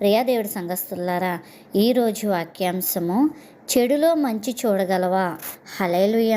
ప్రియాదేవుడి సంఘస్థులారా ఈరోజు వాక్యాంశము చెడులో మంచి చూడగలవా? హలేలుయ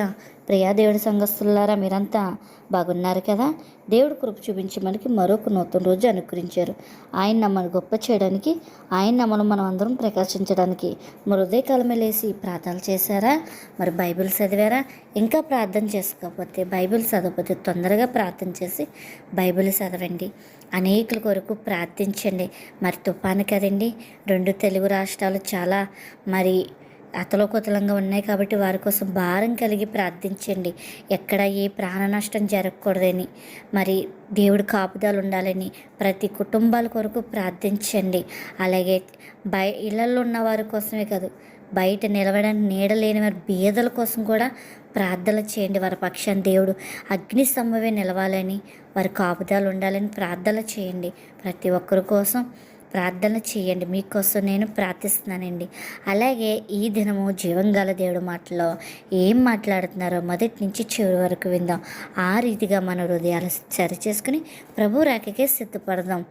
ప్రియా దేవుడి సంఘస్థులారా మీరంతా బాగున్నారు కదా? దేవుడు కృప చూపించి మనకి మరొక నూతన రోజు అనుకరించారు ఆయన నమ్మను గొప్ప చేయడానికి ఆయన నమ్మను మనం అందరం ప్రకాశించడానికి. మరి ఉదయకాలమే లేసి ప్రార్థనలు చేశారా? మరి బైబిల్ చదివారా? ఇంకా ప్రార్థన చేసుకోకపోతే బైబిల్ చదవకపోతే తొందరగా ప్రార్థన చేసి బైబిల్ చదవండి. అనేకుల కొరకు ప్రార్థించండి. మరి తుఫాను కదండి. రెండు తెలుగు రాష్ట్రాలు చాలా మరి అతలోకుతలంగా ఉన్నాయి కాబట్టి వారి కోసం భారం కలిగి ప్రార్థించండి. ఎక్కడ ఏ ప్రాణ నష్టం జరగకూడదని మరి దేవుడు కాపుదాలు ఉండాలని ప్రతి కుటుంబాల కొరకు ప్రార్థించండి. అలాగే బయ ఇళ్ళలో ఉన్న వారి కోసమే కాదు బయట నిలవడానికి నీడ లేని వారి బీదల కోసం కూడా ప్రార్థన చేయండి. వారి పక్షాన్ని దేవుడు అగ్ని స్తంభమే నిలవాలని వారి కాపుదాలు ఉండాలని ప్రార్థన చేయండి. ప్రతి ఒక్కరి కోసం ప్రార్థన చేయండి. మీకోసం నేను ప్రార్థిస్తున్నానండి. అలాగే ఈ దినము జీవంగల దేవుడు మాటలో ఏం మాట్లాడుతున్నారో మొదటి నుంచి చివరి వరకు విందాం. ఆ రీతిగా మన హృదయాలు సరి చేసుకుని ప్రభు రాకకే సిద్ధపడదాం.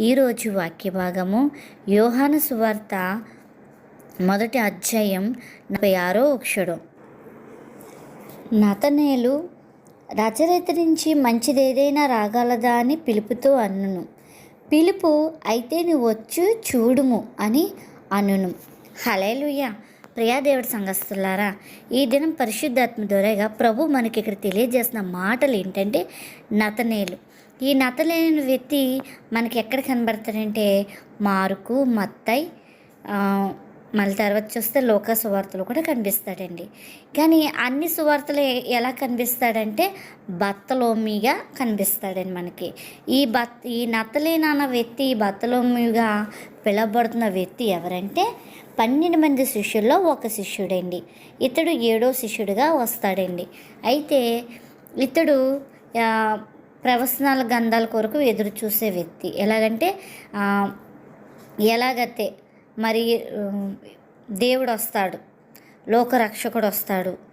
ఈరోజు వాక్య భాగము యోహాను సువార్త మొదటి అధ్యాయం నలభై ఆరో అక్షరం. నతనేలు రచరిత నుంచి మంచిదేదైనా రాగలదా అని పిలుపుతో అన్నును. పిలుపు అయితే నువ్వు వచ్చు చూడుము అని అనును. హలేలుయ్య ప్రియాదేవుడి సంఘస్థులారా ఈ దినం పరిశుద్ధాత్మ దొరగా ప్రభు మనకి ఇక్కడ తెలియజేసిన మాటలు ఏంటంటే నతనేలు. ఈ నతలేని వ్యక్తి మనకి ఎక్కడ కనబడతాడంటే మార్కు మత్తై మళ్ళీ తర్వాత చూస్తే లోక సువార్తలు కూడా కనిపిస్తాడండి. కానీ అన్ని సువార్తలు ఎలా కనిపిస్తాడంటే బత్తలోమిగా కనిపిస్తాడండి మనకి. ఈ బత్ ఈ నత్తలేనన్న వ్యక్తి ఈ బత్తలోమిగా పిలవబడుతున్న వ్యక్తి ఎవరంటే పన్నెండు మంది శిష్యుల్లో ఒక శిష్యుడండి. ఇతడు ఏడో శిష్యుడిగా వస్తాడండి. అయితే ఇతడు ప్రవసనాల ప్రవచనాల గంధాల కొరకు ఎదురు చూసే వ్యక్తి. ఎలాగంటే ఎలాగైతే మరి దేవుడు వస్తాడు లోకరక్షకుడు వస్తాడు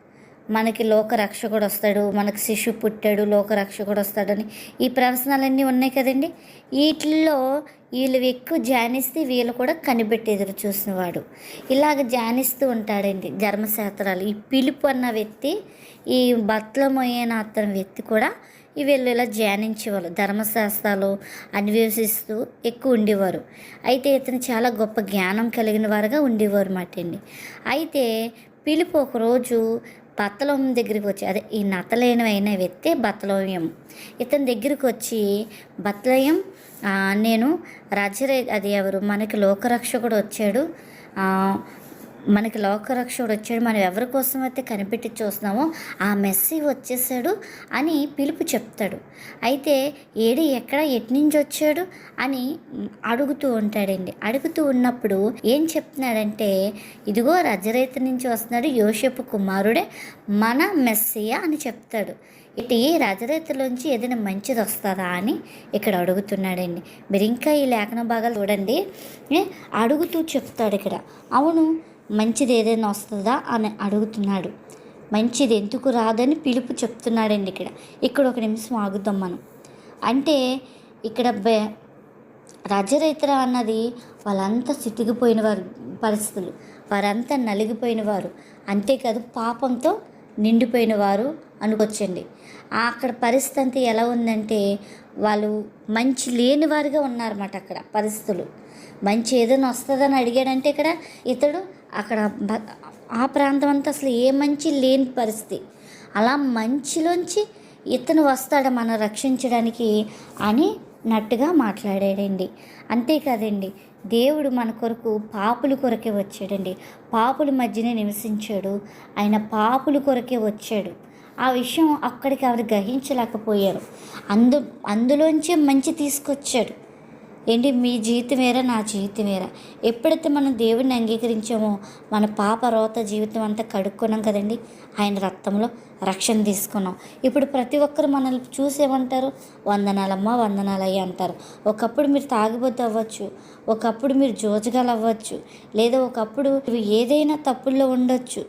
మనకి లోకరక్షకుడు వస్తాడు మనకి శిశు పుట్టాడు. లోకరక్షకుడు వస్తాడని ఈ ప్రవచనాలన్నీ ఉన్నాయి కదండి. వీటిల్లో వీళ్ళు ఎక్కువ ధ్యానిస్తే వీళ్ళు కూడా కనిపెట్టి ఎదురు చూసినవాడు. ఇలాగ ధ్యానిస్తూ ఉంటాడండి ధర్మశాస్త్రాలు. ఈ పిలుపు అన్న వ్యక్తి ఈ బత్లమయ్యన అతని వ్యక్తి కూడా వీళ్ళు ఇలా ధ్యానించేవాళ్ళు ధర్మశాస్త్రాలు అన్వేషిస్తూ ఎక్కువ ఉండేవారు. అయితే ఇతను చాలా గొప్ప జ్ఞానం కలిగిన వారుగా ఉండేవారు మాట అండి. అయితే పిలుపు ఒకరోజు బత్తలోం దగ్గరికి వచ్చి అదే ఈ నతలేని అయిన వ్యక్తి ఇతని దగ్గరికి వచ్చి బత్తలయం నేను రజరే అది ఎవరు మనకి లోకరక్షకుడు వచ్చాడు. మనకి లోకరక్షకుడు వచ్చాడు మనం ఎవరి కోసం అయితే కనిపెట్టి చూస్తున్నామో ఆ మెస్సి వచ్చేసాడు అని పిలుపు చెప్తాడు. అయితే ఏడి ఎక్కడ ఎట్నుంచి వచ్చాడు అని అడుగుతూ ఉంటాడండి. అడుగుతూ ఉన్నప్పుడు ఏం చెప్తున్నాడంటే ఇదిగో రజరైత నుంచి వస్తున్నాడు యోషపు కుమారుడే మన మెస్సియా అని చెప్తాడు. ఇటు ఈ రజరైతులోంచి ఏదైనా మంచిది వస్తుందా అని ఇక్కడ అడుగుతున్నాడండి. మీరు ఇంకా ఈ లేఖన భాగాలు చూడండి. అడుగుతూ చెప్తాడు ఇక్కడ. అవును మంచిది ఏదైనా వస్తుందా అని అడుగుతున్నాడు. మంచిది ఎందుకు రాదని పిలుపు చెప్తున్నాడండి ఇక్కడ. ఇక్కడ ఒక నిమిషం ఆగుద్దాం మనం. అంటే ఇక్కడ బె రజరైతర అన్నది వాళ్ళంతా సిటిగిపోయిన వారు పరిస్థితులు. వారంతా నలిగిపోయిన వారు. అంతేకాదు పాపంతో నిండిపోయిన వారు అనుకొచ్చండి అక్కడ పరిస్థితి అంతా ఎలా ఉందంటే వాళ్ళు మంచి లేని వారుగా ఉన్నారన్నమాట అక్కడ పరిస్థితులు. మంచి ఏదైనా వస్తుందని అడిగాడంటే ఇక్కడ ఇతడు అక్కడ ఆ ప్రాంతం అంతా అసలు ఏ మంచి లేని పరిస్థితి. అలా మంచిలోంచి ఇతను వస్తాడు మనం రక్షించడానికి అని నట్టుగా మాట్లాడాడండి. అంతేకాదండి దేవుడు మన కొరకు పాపుల కొరకే వచ్చాడండి. పాపుల మధ్యనే నివసించాడు ఆయన పాపుల కొరకే వచ్చాడు. ఆ విషయం అక్కడికి ఆవిడ గ్రహించలేకపోయారు. అందు అందులోంచే మంచి తీసుకొచ్చాడు. ఏంటి? మీ జీవితం వేరా? నా జీవితం వేరా? ఎప్పుడైతే మనం దేవుడిని అంగీకరించామో మన పాప రోత జీవితం అంతా కడుక్కున్నాం కదండి. ఆయన రక్తంలో రక్షణ తీసుకున్నాం. ఇప్పుడు ప్రతి ఒక్కరు మనల్ని చూసేమంటారు? వందనాలమ్మ వందనాలయ్య అంటారు. ఒకప్పుడు మీరు తాగిబోతు అవ్వచ్చు. ఒకప్పుడు మీరు జోజగాలు అవ్వచ్చు. లేదా ఒకప్పుడు నువ్వు ఏదైనా తప్పుల్లో ఉండొచ్చు.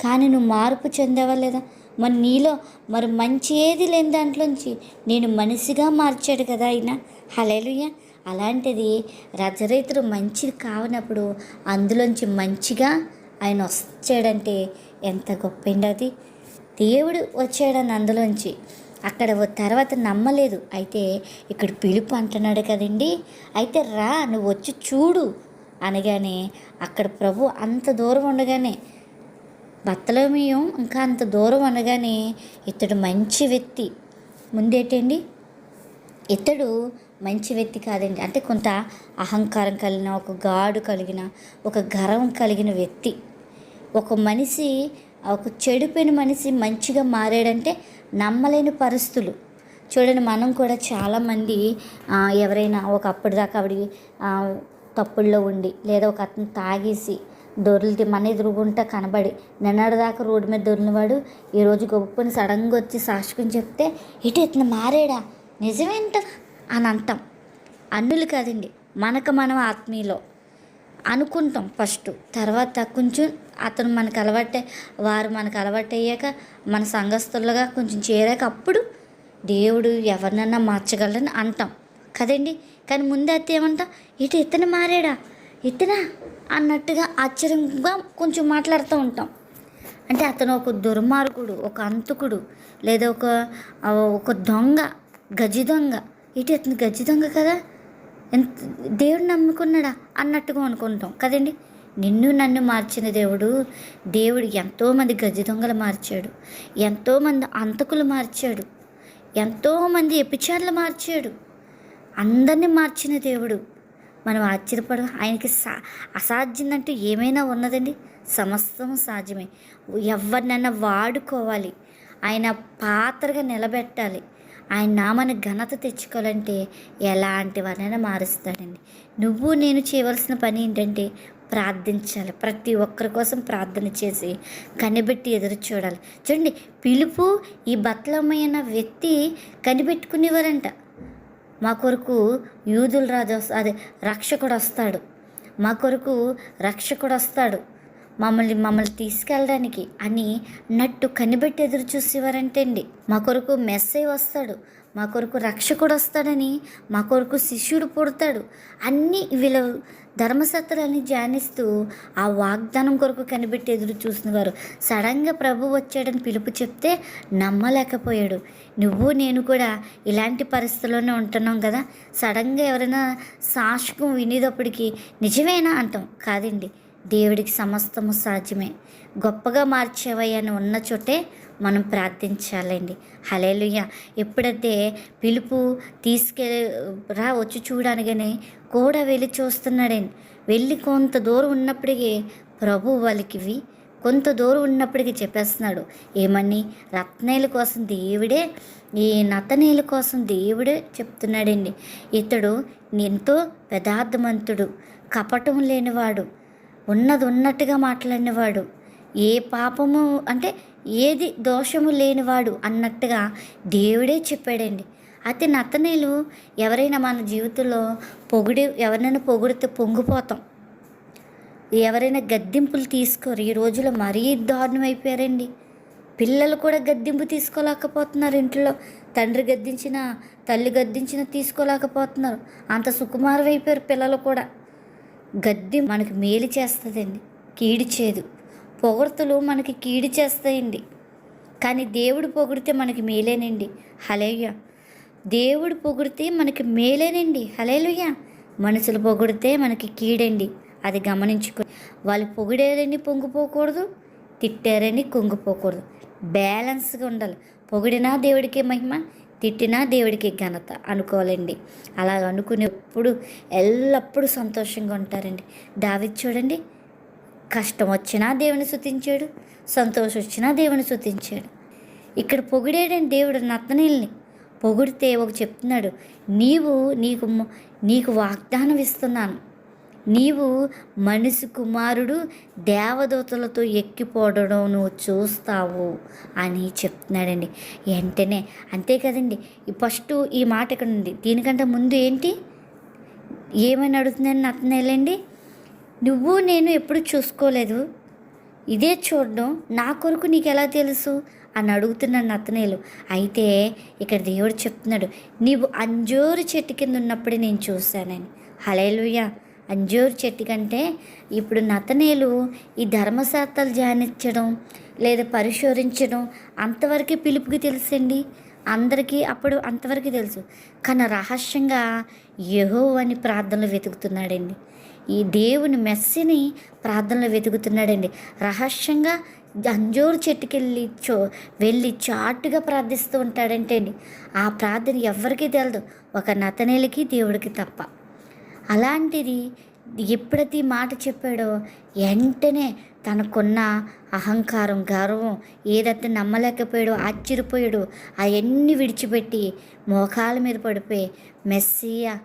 కానీ నువ్వు మార్పు చెందావా లేదా? మరి నీలో మరి మంచి ఏది లేని దాంట్లోంచి నేను మనిషిగా మార్చాడు కదా ఆయన హలేలుయ్యా అలాంటిది రజరైతుడు మంచిది కావనప్పుడు అందులోంచి మంచిగా ఆయన వచ్చాడంటే ఎంత గొప్పండి అది. దేవుడు వచ్చాడని అందులోంచి. అక్కడ తర్వాత నమ్మలేదు. అయితే ఇక్కడ పిలుపు అంటున్నాడు కదండి. అయితే రా నువ్వు వచ్చి చూడు అనగానే అక్కడ ప్రభు అంత దూరం ఉండగానే బత్తలమీయం ఇంకా అంత దూరం అనగానే ఇతడు మంచి వ్యక్తి. ముందేటండి? ఇతడు మంచి వ్యక్తి కాదండి. అంటే కొంత అహంకారం కలిగిన ఒక గాడు కలిగిన ఒక గర్వం కలిగిన వ్యక్తి. ఒక మనిషి ఒక చెడిపోయిన మనిషి మంచిగా మారాడంటే నమ్మలేని పరిస్థితులు. చూడండి మనం కూడా చాలామంది ఎవరైనా ఒక అప్పటిదాకా ఆవిడ తప్పుల్లో ఉండి లేదా ఒక అతను తాగేసి దొర్లితే మన ఎదురుగుంటా కనబడి నిన్నటిదాకా రోడ్డు మీద దొరినవాడు ఈరోజు గొప్పని సడన్గా వచ్చి సాక్షికం చెప్తే ఇటు ఇతను మారాడా? నిజమేంట? అని అంటాం. అన్నులు కాదండి మనకు మనం ఆత్మీయులో అనుకుంటాం ఫస్ట్. తర్వాత కొంచెం అతను మనకు అలవాటే వారు మనకు అలవాటయ్యాక మన సంఘస్థులుగా కొంచెం చేరాక అప్పుడు దేవుడు ఎవరినన్నా మార్చగలరని అంటాం. కదండి? కానీ ముందు అయితే ఏమంటాం ఇటు ఇతను మారాడా? ఇతనా? అన్నట్టుగా ఆశ్చర్యంగా కొంచెం మాట్లాడుతూ ఉంటాం. అంటే అతను ఒక దుర్మార్గుడు ఒక అంతుకుడు లేదా ఒక ఒక దొంగ గజి దొంగ. ఇటు అతను గజ్జి దొంగ కదా? ఎంత దేవుడు నమ్ముకున్నాడా? అన్నట్టుగా అనుకుంటాం. కదండి? నిన్ను నన్ను మార్చిన దేవుడు దేవుడు ఎంతోమంది గజ్జి దొంగలు మార్చాడు. ఎంతోమంది అంతకులు మార్చాడు. ఎంతోమంది ఎపిచార్లు మార్చాడు. అందరినీ మార్చిన దేవుడు. మనం ఆశ్చర్యపడ ఆయనకి సా అసాధ్యందంటూ ఏమైనా ఉన్నదండి? సమస్తం సాధ్యమే. ఎవరినైనా వాడుకోవాలి. ఆయన పాత్రగా నిలబెట్టాలి. ఆయన నామని ఘనత తెచ్చుకోవాలంటే ఎలాంటి వారైనా మారుస్తాడండి. నువ్వు నేను చేయవలసిన పని ఏంటంటే ప్రార్థించాలి. ప్రతి ఒక్కరి కోసం ప్రార్థన చేసి కనిపెట్టి ఎదురు చూడాలి. చూడండి పిలుపు ఈ బతలమైన వ్యక్తి కనిపెట్టుకునేవారంట. మా కొరకు యూదుల రాజు వస్త- అదే రక్షకుడు వస్తాడు. మా కొరకు రక్షకుడు వస్తాడు. మమ్మల్ని మమ్మల్ని తీసుకెళ్ళడానికి అని నట్టు కనిపెట్టి ఎదురు చూసేవారంటే అండి మా కొరకు మెస్సై వస్తాడు మా కొరకు రక్షకుడు వస్తాడని మా కొరకు శిష్యుడు పుడతాడు అన్నీ వీళ్ళ ధర్మసత్రాన్ని ధ్యానిస్తూ ఆ వాగ్దానం కొరకు కనిపెట్టి ఎదురు చూసినవారు సడన్గా ప్రభు వచ్చాడని పిలుపు చెప్తే నమ్మలేకపోయాడు. నువ్వు నేను కూడా ఇలాంటి పరిస్థితుల్లోనే ఉంటున్నాం కదా సడన్గా ఎవరైనా సాక్షికం వినేటప్పటికీ నిజమేనా? అంటాం. కాదండి దేవుడికి సమస్తము సాధ్యమే. గొప్పగా మార్చేవయ్యని ఉన్న చోటే మనం ప్రార్థించాలండి. హలేలుయ్య ఎప్పుడైతే పిలుపు తీసుకెళ్ళి రా వచ్చి చూడనగానే కూడా వెళ్ళి చూస్తున్నాడండి. వెళ్ళి కొంత దూరం ఉన్నప్పటికీ ప్రభు వాళ్ళకివి కొంత దూరం ఉన్నప్పటికీ చెప్పేస్తున్నాడు. ఏమని రత్నేల కోసం దేవుడే ఈ నతనీయుల కోసం దేవుడే చెప్తున్నాడండి. ఇతడు ఎంతో పెదార్థమంతుడు కపటం లేనివాడు. ఉన్నది ఉన్నట్టుగా మాట్లాడినవాడు. ఏ పాపము అంటే ఏది దోషము లేనివాడు అన్నట్టుగా దేవుడే చెప్పాడండి. అయితే నతనేలు ఎవరైనా మన జీవితంలో పొగిడి ఎవరినైనా పొగిడితే పొంగిపోతాం. ఎవరైనా గద్దింపులు తీసుకోరు ఈ రోజులో మరీ దారుణం అయిపోయారండి. పిల్లలు కూడా గద్దింపు తీసుకోలేకపోతున్నారు ఇంట్లో. తండ్రి గద్దించిన తల్లి గద్దించిన తీసుకోలేకపోతున్నారు. అంత సుకుమారం అయిపోయారు పిల్లలు కూడా. గద్ది మనకి మేలు చేస్తుందండి కీడు చేదు పొగడ్తలు మనకి కీడి చేస్తాయండి. కానీ దేవుడు పొగిడితే మనకి మేలేనండి. హలేయ దేవుడు పొగిడితే మనకి మేలేనండి. హలేలుయ్య మనుషులు పొగిడితే మనకి కీడండి. అది గమనించుకో. వాళ్ళు పొగిడారని పొంగిపోకూడదు తిట్టారని కుంగిపోకూడదు బ్యాలెన్స్గా ఉండాలి. పొగిడినా దేవుడికి మహిమ తిట్టినా దేవుడికి ఘనత అనుకోవాలండి. అలా అనుకునేప్పుడు ఎల్లప్పుడూ సంతోషంగా ఉంటారండి. దావి చూడండి కష్టం వచ్చినా దేవుని శుతించాడు సంతోషం వచ్చినా దేవుని శుతించాడు ఇక్కడ పొగిడాడండి దేవుడు నత్తనీల్ని. పొగిడితే ఒక చెప్తున్నాడు నీవు నీకు నీకు వాగ్దానం ఇస్తున్నాను. నీవు మనిషి కుమారుడు దేవదూతలతో ఎక్కిపోవడం నువ్వు చూస్తావు అని చెప్తున్నాడండి. వెంటనే అంతే కదండి. ఈ ఫస్ట్ ఈ మాట ఇక్కడ ఉంది. దీనికంటే ముందు ఏంటి? ఏమని అడుగుతుందని నత్తనేలండి నువ్వు నేను ఎప్పుడు చూసుకోలేదు. ఇదే చూడడం నా కొరకు నీకు ఎలా తెలుసు? అని అడుగుతున్నాడు అతనేలు. అయితే ఇక్కడ దేవుడు చెప్తున్నాడు నీవు అంజోరు చెట్టు కింద ఉన్నప్పుడే నేను చూశానని. హలేలుయ్యా అంజూరు చెట్టు కంటే ఇప్పుడు నతనేలు ఈ ధర్మశాస్త్రాలు ధ్యానించడం లేదా పరిశోధించడం అంతవరకే పిలుపుకి తెలుసండి. అందరికీ అప్పుడు అంతవరకు తెలుసు. కానీ రహస్యంగా యహో అని ప్రార్థనలు వెతుకుతున్నాడండి. ఈ దేవుని మెస్సిని ప్రార్థనలు వెతుకుతున్నాడండి. రహస్యంగా అంజోరు చెట్టుకెళ్ళి చో వెళ్ళి చాటుగా ప్రార్థిస్తూ ఉంటాడంటే అండి ఆ ప్రార్థన ఎవరికీ తెలదు. ఒక నతనేలకి దేవుడికి తప్ప. అలాంటిది ఎప్పుడైతే ఈ మాట చెప్పాడో వెంటనే తనకున్న అహంకారం గర్వం ఏదైతే నమ్మలేకపోయాడో ఆశ్చర్యపోయాడు అవన్నీ విడిచిపెట్టి మోకాల మీద పడిపోయి మెస్సియా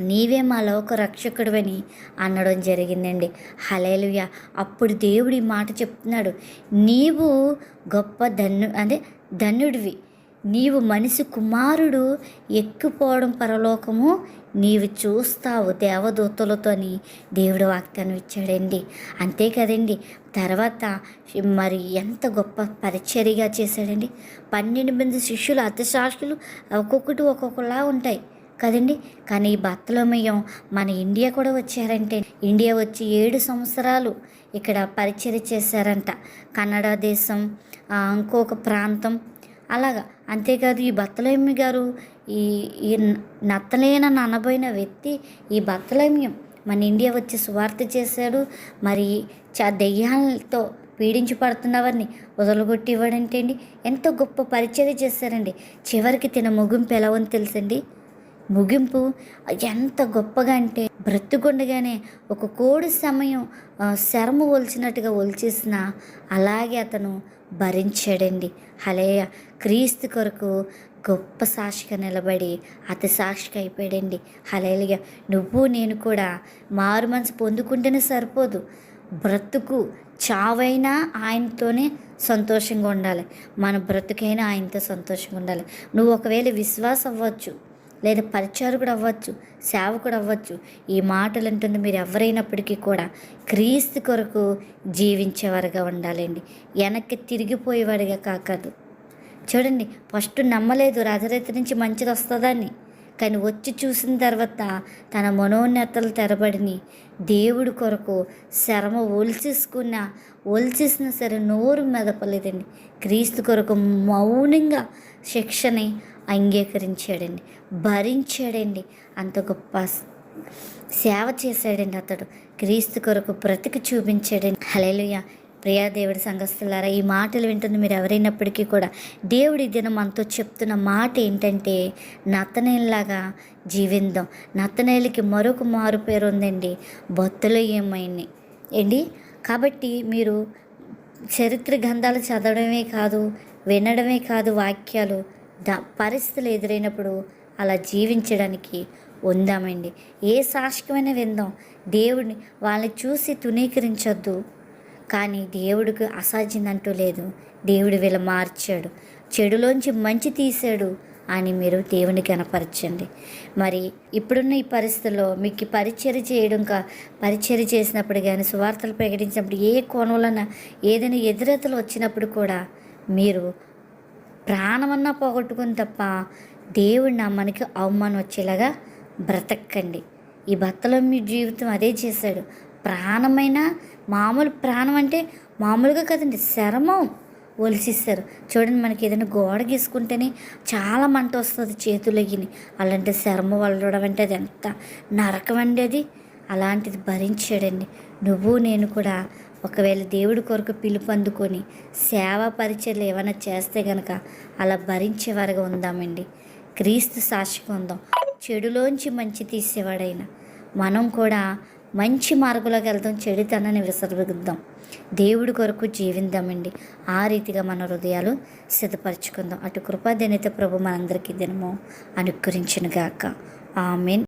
నీవే మా లోక రక్షకుడివని అనడం జరిగిందండి. హలేలుయ అప్పుడు దేవుడు ఈ మాట చెప్తున్నాడు. నీవు గొప్ప ధన్యు అదే ధన్యుడివి. నీవు మనిషి కుమారుడు ఎక్కిపోవడం పరలోకము నీవు చూస్తావు దేవదూతలతోని దేవుడు వాగ్దానం ఇచ్చాడండి. అంతే కదండి. తర్వాత మరి ఎంత గొప్ప పరిచర్యగా చేశాడండి. పన్నెండు మంది శిష్యులు అర్థశాస్త్రులు ఒక్కొక్కటి ఒక్కొక్కలా ఉంటాయి కదండి. కానీ ఈ బత్తలమయం మన ఇండియా కూడా వచ్చారంటే ఇండియా వచ్చి ఏడు సంవత్సరాలు ఇక్కడ పరిచయం చేశారంట. కన్నడ దేశం ఇంకొక ప్రాంతం అలాగా. అంతేకాదు ఈ బత్తలేమి గారు ఈ ఈ నత్తలేనని అనబోయిన వ్యక్తి ఈ బత్తలేమ్యం మన ఇండియా వచ్చి సువార్త చేశాడు. మరి చ దెయ్యాలతో పీడించి పడుతున్నవారిని వదలగొట్టి ఇవ్వడంటే అండి ఎంతో గొప్ప పరిచయం చేశారండి. చివరికి తిన ముగింపు ఎలా ఉంది తెలుసండి? ముగింపు ఎంత గొప్పగా అంటే బ్రతుకుండగానే ఒక కోడి సమయం శరము ఒలిచినట్టుగా ఒలిచేసిన అలాగే అతను భరించాడండి. హలేయ క్రీస్తు కొరకు గొప్ప సాక్షిగా నిలబడి అతి సాక్షిగా అయిపోయాడండి. హలేలుగా నువ్వు నేను కూడా మారు మనసు పొందుకుంటేనే సరిపోదు. బ్రతుకు చావైనా ఆయనతోనే సంతోషంగా ఉండాలి. మన బ్రతుకైనా ఆయనతో సంతోషంగా ఉండాలి. నువ్వు ఒకవేళ విశ్వాసం అవ్వచ్చు లేదా పరిచారకుడు అవ్వచ్చు సేవకుడు అవ్వచ్చు. ఈ మాటలు అంటుంది మీరు ఎవరైనప్పటికీ కూడా క్రీస్తు కొరకు జీవించేవారుగా ఉండాలండి. వెనక్కి తిరిగిపోయేవాడిగా కాకదు చూడండి ఫస్ట్ నమ్మలేదు రాజరైతు నుంచి మంచిది వస్తుందని కానీ వచ్చి చూసిన తర్వాత తన మనోన్నతలు తెరబడిని దేవుడి కొరకు శ్రమ ఒలిచేసుకున్న ఒలిచేసినా సరే నోరు మెదపలేదండి. క్రీస్తు కొరకు మౌనంగా శిక్షని అంగీకరించాడండి. భరించాడండి. అంత గొప్ప సేవ చేశాడండి అతడు. క్రీస్తు కొరకు బ్రతికి చూపించాడండి. హలేలుయ ప్రియా దేవుడి సంఘస్థులారా ఈ మాటలు వింటుంది మీరు ఎవరైనప్పటికీ కూడా దేవుడి దినం మనతో చెప్తున్న మాట ఏంటంటే నత్తనేలాగా జీవిందాం. నత్తనేలకి మరొక మారు పేరు ఉందండి. బొత్తులు ఏమైంది? ఏంటి? కాబట్టి మీరు చరిత్ర గ్రంథాలు చదవడమే కాదు వినడమే కాదు వాక్యాలు దా పరిస్థితులు ఎదురైనప్పుడు అలా జీవించడానికి ఉందామండి. ఏ సాక్షికమైన విందాం. దేవుడిని వాళ్ళని చూసి తునీకరించొద్దు కానీ దేవుడికి అసాధ్యందంటూ లేదు. దేవుడు వీళ్ళ మార్చాడు. చెడులోంచి మంచి తీశాడు అని మీరు దేవుని కనపరచండి మరి ఇప్పుడున్న ఈ పరిస్థితుల్లో మీకు ఈ పరిచర్య చేయడం కా పరిచర్య చేసినప్పుడు కానీ సువార్తలు ప్రకటించినప్పుడు ఏ కోణంలోన ఏదైనా ఎదురతలు వచ్చినప్పుడు కూడా మీరు ప్రాణమన్నా పోగొట్టుకుని తప్ప దేవుడి నా మనకి అవమానం వచ్చేలాగా బ్రతకండి. ఈ భర్తలో మీ జీవితం అదే చేశాడు. ప్రాణమైన మామూలు ప్రాణం అంటే మామూలుగా కదండి శరమం ఒలిసిస్తారు. చూడండి మనకి ఏదైనా గోడ గీసుకుంటేనే చాలా మంట వస్తుంది చేతులగిని అలాంటి శరమ వల్లడం అంటే అది ఎంత నరకం అండి అది. అలాంటిది భరించాడండి. నువ్వు నేను కూడా ఒకవేళ దేవుడి కొరకు పిలుపు అందుకొని సేవా పరిచయలు ఏమైనా చేస్తే గనక అలా భరించేవారుగా ఉందామండి. క్రీస్తు సాక్షిగా ఉందాం. చెడులోంచి మంచి తీసేవాడైన మనం కూడా మంచి మార్గంలోకి వెళ్దాం చెడుతనాన్ని విసర్విద్దాం దేవుడి కొరకు జీవిందామండి. ఆ రీతిగా మన హృదయాలు సిద్ధపరచుకుందాం. అటు కృపాదనిత ప్రభు మనందరికీ దినము అనుకరించిన ఆమెన్.